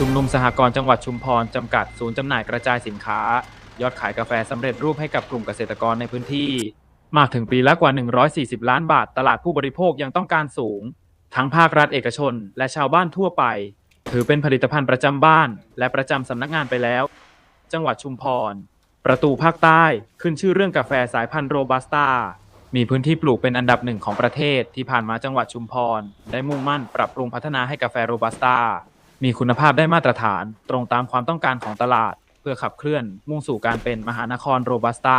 ชุมนุมสหกรณ์จังหวัดชุมพร จำกัดศูนย์จำหน่ายกระจายสินค้า ยอดขายกาแฟสำเร็จรูปให้กับกลุ่มเกษตรกรในพื้นที่ มากถึงปีละกว่า 140 ล้านบาท ตลาดผู้บริโภคยังต้องการสูง ทั้งภาครัฐเอกชน และชาวบ้านทั่วไป ถือเป็นผลิตภัณฑ์ประจำบ้าน และประจำสำนักงานไปแล้ว จังหวัดชุมพร ประตูภาคใต้ขึ้นชื่อเรื่องกาแฟสายพันธุ์โรบัสต้ามีพื้นที่ปลูกเป็นอันดับหนึ่งของประเทศที่ผ่านมาจังหวัดชุมพร ได้มุ่งมั่นปรับปรุงพัฒนาให้กาแฟโรบัสต้า มีคุณภาพได้มาตรฐาน ตรงตามความต้องการของตลาด เพื่อขับเคลื่อนมุ่งสู่การเป็นมหานครโรบัสต้า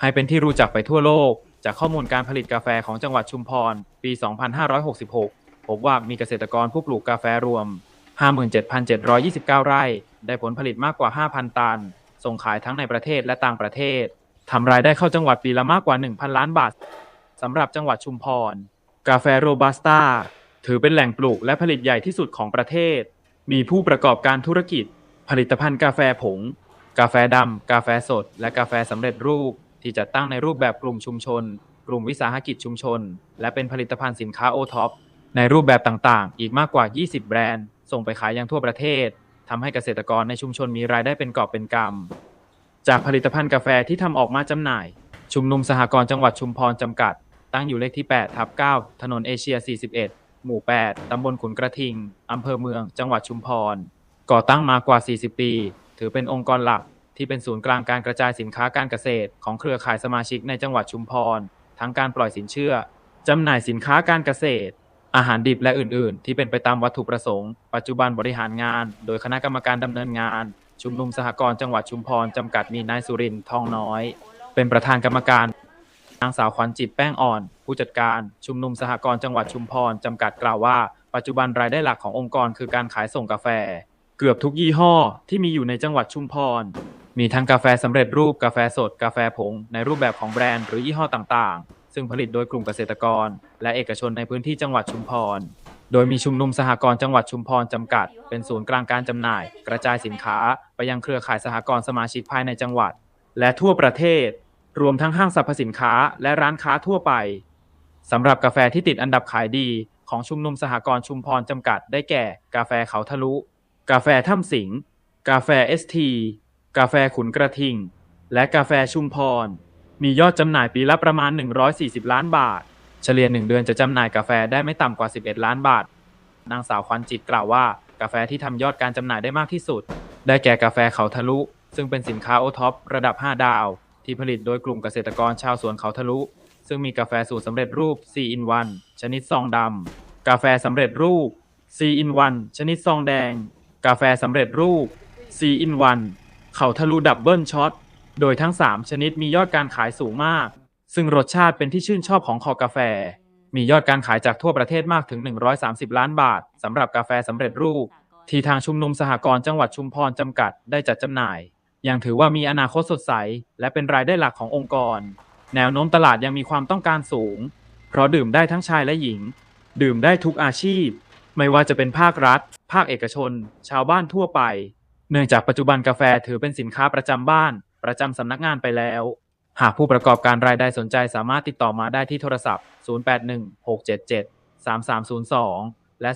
ให้เป็นที่รู้จักไปทั่วโลก จากข้อมูลการผลิตกาแฟของจังหวัดชุมพร ปี 2566 พบว่ามีเกษตรกรผู้ปลูกกาแฟรวม 57,729 ไร่ ได้ผลผลิตมากกว่า 5,000 ตัน ส่งขายทั้งในประเทศและต่างประเทศทำรายได้เข้าจังหวัดปีละมากกว่า 1,000 ล้านบาทสำหรับจังหวัดชุมพร กาแฟโรบัสต้าถือเป็นแหล่งปลูกและผลิตใหญ่ที่สุดของประเทศ มีผู้ประกอบการธุรกิจ ผลิตภัณฑ์กาแฟผง กาแฟดำกาแฟสด และกาแฟสำเร็จรูป ที่จะตั้งในรูปแบบกลุ่มชุมชน กลุ่มวิสาหกิจชุมชน และเป็นผลิตภัณฑ์สินค้าโอท็อปในรูปแบบต่างๆ อีกมากกว่า 20 แบรนด์ ส่งไปขายยังทั่วประเทศทำให้เกษตรกรในชุมชนมีรายได้เป็นกอบเป็นกำจากผลิตภัณฑ์กาแฟที่ทำออกมาจำหน่าย ชุมนุมสหกรณ์จังหวัดชุมพรจำกัด ตั้งอยู่เลขที่8ทับ9ถนนเอเชีย 41 หมู่ 8 ตำบลขุนกระทิง อำเภอเมือง จังหวัดชุมพร ก่อตั้งมากว่า 40 ปี ถือเป็นองค์กรหลักที่เป็นศูนย์กลางการกระจายสินค้าการเกษตร ของเครือข่ายสมาชิกในจังหวัดชุมพร ทั้งการปล่อยสินเชื่อ จำหน่ายสินค้าการเกษตร อาหารดิบและอื่น ๆ ที่เป็นไปตามวัตถุประสงค์ ปัจจุบันบริหารงาน โดยคณะกรรมการดำเนินงาน ชุมนุมสหกรณ์จังหวัดชุมพรจำกัดมีนายสุรินทร์ทองน้อย เป็นประธานกรรมการ นางสาวขวัญจิตแป้งอ่อน ผู้จัดการชุมนุมสหกรณ์จังหวัดชุมพรจำกัดกล่าวว่า ปัจจุบันรายได้หลักขององค์กรคือการขายส่งกาแฟ เกือบทุกยี่ห้อที่มีอยู่ในจังหวัดชุมพร มีทั้งกาแฟสำเร็จรูปกาแฟสดกาแฟผง ในรูปแบบของแบรนด์หรือยี่ห้อต่างๆ ซึ่งผลิตโดยกลุ่มเกษตรกร และเอกชนในพื้นที่จังหวัดชุมพรโดยมีชุมนุมสหกรณ์จังหวัดชุมพรจำกัด เป็นศูนย์กลางการจำหน่าย กระจายสินค้า ไปยังเครือข่ายสหกรณ์สมาชิกภายในจังหวัด และทั่วประเทศ รวมทั้งห้างสรรพสินค้าและร้านค้าทั่วไปสำหรับกาแฟที่ติดอันดับขายดีของชุมนุมสหกรณ์ชุมพรจำกัดได้แก่ กาแฟเขาทะลุ กาแฟถ้ำสิง กาแฟเอสทีกาแฟขุนกระทิง และกาแฟชุมพร มียอดจำหน่ายปีละประมาณ 140 ล้านบาท เฉลี่ย1เดือนจะจำหน่ายกาแฟได้ไม่ต่ำกว่า 11 ล้านบาท นางสาวควันจิตกล่าวว่า กาแฟที่ทำยอดการจำหน่ายได้มากที่สุด ได้แก่กาแฟเขาทะลุ ซึ่งเป็นสินค้าโอท็อประดับ 5 ดาว ที่ผลิตโดยกลุ่มเกษตรกรชาวสวนเขาทะลุ ซึ่งมีกาแฟสูตรสำเร็จรูป 4 in 1 ชนิดซองดำ กาแฟสำเร็จรูป 4 in 1 ชนิดซองแดง กาแฟสำเร็จรูป 4 in 1 เขาทะลุดับเบิลช็อต โดยทั้ง 3 ชนิดมียอดการขายสูงมาก ซึ่งรสชาติเป็นที่ชื่นชอบของคอกาแฟ มียอดการขายจากทั่วประเทศมากถึง 130 ล้านบาทสำหรับกาแฟสำเร็จรูป ที่ทางชุมนุมสหกรณ์จังหวัดชุมพรจำกัดได้จัดจำหน่าย ยังถือว่ามีอนาคตสดใส และเป็นรายได้หลักขององค์กร แนวโน้มตลาดยังมีความต้องการสูง เพราะดื่มได้ทั้งชายและหญิง ดื่มได้ทุกอาชีพ ไม่ว่าจะเป็นภาครัฐ ภาคเอกชน ชาวบ้านทั่วไป เนื่องจากปัจจุบันกาแฟถือเป็นสินค้าประจำบ้าน ประจำสำนักงานไปแล้ว หากผู้ประกอบการรายใดสนใจสามารถติดต่อมาได้ที่โทรศัพท์ 0816773302 และ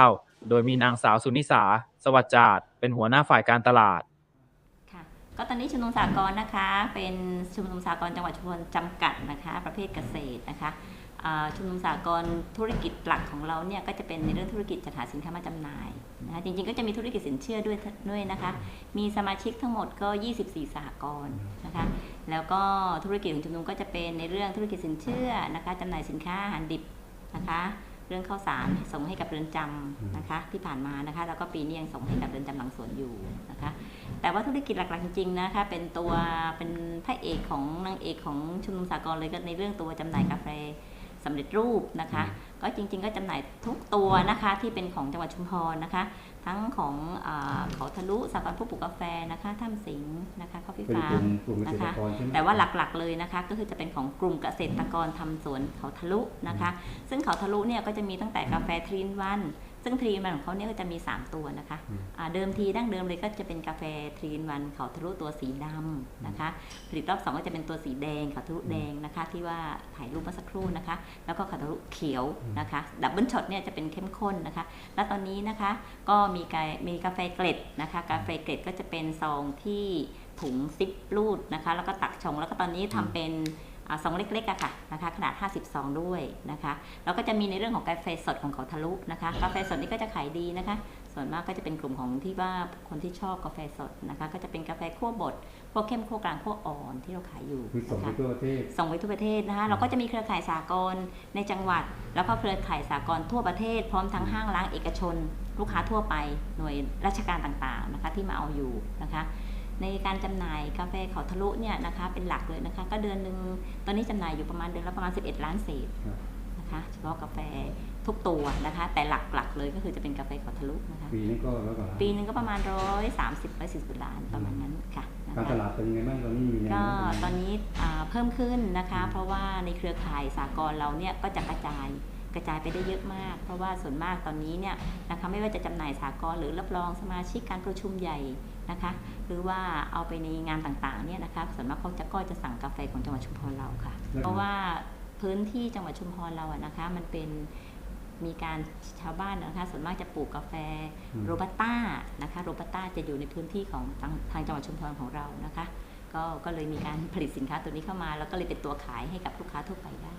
0831746849 โดยมีนางสาวสุนิสา สวัสดิ์จาดเป็นหัวหน้าฝ่ายการตลาดค่ะก็ตอนนี้ชุมนุมสากลนะคะ เป็นชุมนุมสากลจังหวัดชุมพรจำกัดนะคะ ประเภทเกษตรนะคะชุมนุมสากลธุรกิจหลักของเราเนี่ยก็จะเป็นในเรื่องธุรกิจจัดหาสินค้ามาจำหน่ายนะคะจริงๆก็จะมีธุรกิจสินเชื่อด้วยด้วยนะคะ มีสมาชิกทั้งหมดก็ 24 สหกรณ์นะคะ แล้วก็ธุรกิจของชุมนุมก็จะเป็นในเรื่องธุรกิจสินเชื่อนะคะจำหน่ายสินค้าอาหารดิบนะคะ เรื่องข้าวสารส่งให้กับเรือนจำนะคะที่ผ่านมานะคะแล้วก็ปีนี้ยังส่งให้กับเรือนจำหลังสวนอยู่นะคะ แต่ว่าธุรกิจหลักๆจริงๆนะคะเป็นตัวเป็นพระเอกของนางเอกของชุมนุมสากลเลยก็ในเรื่องตัวจำหน่ายกาแฟ สำเร็จรูปนะคะ ก็จริง ๆ ก็จำหน่ายทุกตัวนะคะที่เป็นของจังหวัดชุมพรนะคะ ทั้งของอาเขาทะลุสากลผู้ปลูกกาแฟนะคะถ้ำสิงห์นะคะคอฟฟี่เป็นฟากร์ลุ่มมกลุ่มเกษตรกรใช่ไหมแต่ว่าหลักๆเลยนะคะ ก็คือจะเป็นของกลุ่มเกษตรกรทำสวนเขาทะลุนะคะ ซึ่งเขาทะลุเนี่ยก็จะมีตั้งแต่กาแฟทรีนวัน ซึ่งทรีนวันของเขาเนี่ยก็จะมี 3 ตัวนะคะอืมอ่าเดิมทีดั้งเดิมเลยก็จะเป็นกาแฟทรีนวันเขาทะลุตัวสีดำนะคะ ผลิตรอบสองก็จะเป็นตัวสีแดงเขาทะลุแดงนะคะ ที่ว่าถ่ายรูปเมื่อสักครู่นะคะ แล้วก็เขาทะลุเขียวนะคะ ดับเบิลช็อตเนี่ยจะเป็นเข้มข้นนะคะ และตอนนี้นะคะก็มีกามีกาแฟเกล็ดนะคะ กาแฟเกล็ดก็จะเป็นซองที่ถุงซิปรูดนะคะ แล้วก็ตักชง แล้วก็ตอนนี้ทำเป็นอ่า ซองเล็กๆอะค่ะนะคะขนาด50ซองด้วยนะคะแล้วก็จะมีในเรื่องของกาแฟสดของเขาทะลุนะคะ กาแฟสดนี่ก็จะขายดีนะคะ ส่วนมากก็จะเป็นกลุ่มของที่ว่าคนที่ชอบกาแฟสดนะคะ ก็จะเป็นกาแฟคั่วบดพวกเข้มคั่วกลางคั่วอ่อนที่เราขายอยู่คือส่งนะไปคะทั่วประเทศส่งไปทั่วประเทศนะคะเราก็จะมีเครือข่ายสากลในจังหวัด แล้วก็เครือข่ายสากลทั่วประเทศ พร้อมทั้งห้างร้านเอกชน ลูกค้าทั่วไปหน่วยราชการต่างๆนะคะที่มาเอาอยู่นะคะ ในการจำหน่ายกาแฟเขาทะลุเนี่ยนะคะเป็นหลักเลยนะคะ ก็เดือนหนึ่งตอนนี้จำหน่ายอยู่ประมาณเดือนละประมาณ 11 ล้านเศษครับนะคะเฉพาะกาแฟทุกตัวนะคะ แต่หลักๆเลยก็คือจะเป็นกาแฟเขาทะลุนะคะปีนี้ก็แล้วก็ปีหนึงก็ประมาณร้อยสามสิบร้อยสี่สิบล้านประมาณนั้นค่ะนะคะการตลาดเป็นยังไงบ้างตอนนี้มีแนวก็โน้มเป็นยังไงตอนนี้อ่าเพิ่มขึ้นนะคะ เพราะว่าในเครือข่ายสากลเราเนี่ยก็จะกระจายกระจายไปได้เยอะมาก เพราะว่าส่วนมากตอนนี้เนี่ยนะคะไม่ว่าจะจำหน่ายสากลหรือรับรองสมาชิกการประชุมใหญ่ นะคะ หรือว่าเอาไปในงานต่างๆเนี่ยนะคะส่วนมากเขาจะก็จะสั่งกาแฟของจังหวัดชุมพรเราค่ะ เพราะว่าพื้นที่จังหวัดชุมพรเราอะนะคะ มันเป็นมีการชาวบ้านนะคะส่วนมากจะปลูกกาแฟอืมโรบัสต้านะคะโรบัสต้าจะอยู่ในพื้นที่ของทางทางจังหวัดชุมพรของเรานะคะก็ก็เลยมีการผลิตสินค้าตัวนี้เข้ามา แล้วก็เลยเป็นตัวขายให้กับลูกค้าทั่วไปได้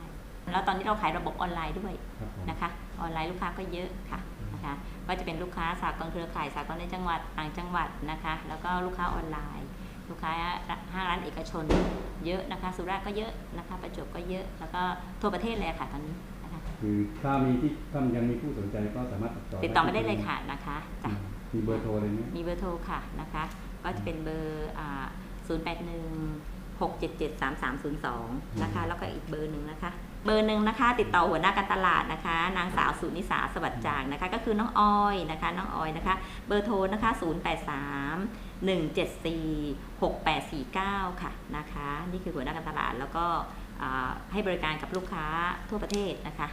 แล้วตอนนี้เราขายระบบออนไลน์ด้วยครับผมนะคะ ออนไลน์ลูกค้าก็เยอะค่ะ นะคะก็จะเป็นลูกค้าสากลเครือข่ายสากลในจังหวัดต่างจังหวัดนะคะ แล้วก็ลูกค้าออนไลน์ ลูกค้าห้างร้านเอกชนเยอะนะคะ สุราษฎร์ก็เยอะนะคะ ประจวบก็เยอะ แล้วก็ทั่วประเทศเลยค่ะตอนนี้นะคะคือถ้ามีที่ถ้ายังมีผู้สนใจก็สามารถติดต่อติดต่อมาได้เลยค่ะนะคะจ้ะมีเบอร์โทรอะไรไหมมีเบอร์โทรค่ะนะคะ ก็จะเป็นเบอร์อ่า081 677 3302 นะคะ แล้วก็อีกเบอร์หนึ่งนะคะ เบอร์หนึ่งนะคะ ติดต่อหัวหน้าการตลาดนะคะ นางสาวสุนิสาสวัสดิ์จางนะคะ ก็คือน้องออยนะคะ น้องออยนะคะ เบอร์โทรนะคะ 083 174 6849 ค่ะนะคะ นี่คือหัวหน้าการตลาดแล้วก็ให้บริการกับลูกค้าทั่วประเทศนะคะ